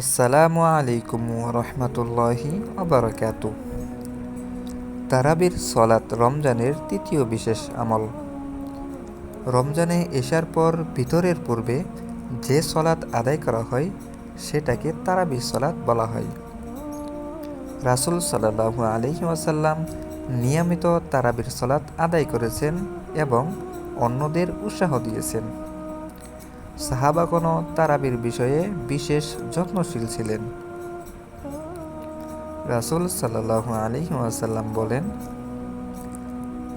আসসালামু আলাইকুম রহমতুল্লাহি আবরকাত তারাবির সলাত রমজানের তৃতীয় বিশেষ আমল। রমজানে এসার পর ভিতরের পূর্বে যে সলাৎ আদায় করা হয়, সেটাকে তারাবির সলাত বলা হয়। রাসুল সাল্লাহু আলহি ওয়াসাল্লাম নিয়মিত তারাবির সলাৎ আদায় করেছেন এবং অন্যদের উৎসাহ দিয়েছেন। সাহাবাগণও তারাবির বিষয়ে বিশেষ যত্নশীল ছিলেন। রাসুল সাল্লাহ আলী ওয়াসাল্লাম বলেন,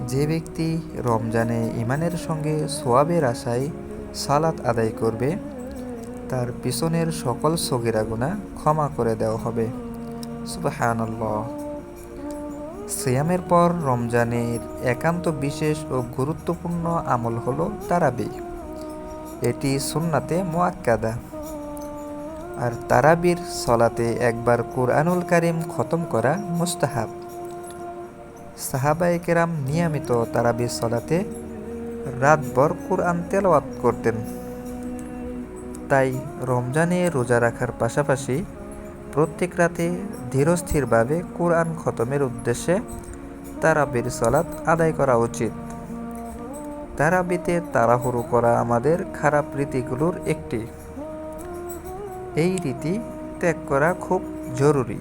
যে ব্যক্তি রমজানে ইমানের সঙ্গে সোয়াবের আশায় সালাত আদায় করবে, তার পিছনের সকল সগিরা গুণা ক্ষমা করে দেওয়া হবে। সুবাহানল্লাহ। সিয়ামের পর রমজানের একান্ত বিশেষ ও গুরুত্বপূর্ণ আমল হলো তারাবি। এটি সুন্নাতে মোয়াক্কাদা। আর তারাবির সলাতে একবার কোরআনুল কারিম খতম করা মুস্তাহাব। সাহাবায়ে কেরাম নিয়মিত তারাবির সলাতে রাতভর কোরআন তেলাওয়াত করতেন। তাই রমজানে রোজা রাখার পাশাপাশি প্রত্যেক রাতে ধীরস্থিরভাবে কোরআন খতমের উদ্দেশ্যে তারাবির সলাৎ আদায় করা উচিত। তারাবিতে তাড়াহুড়ো করা আমাদের খারাপ রীতিগুলোর একটি। এই রীতি ত্যাগ করা খুব জরুরি।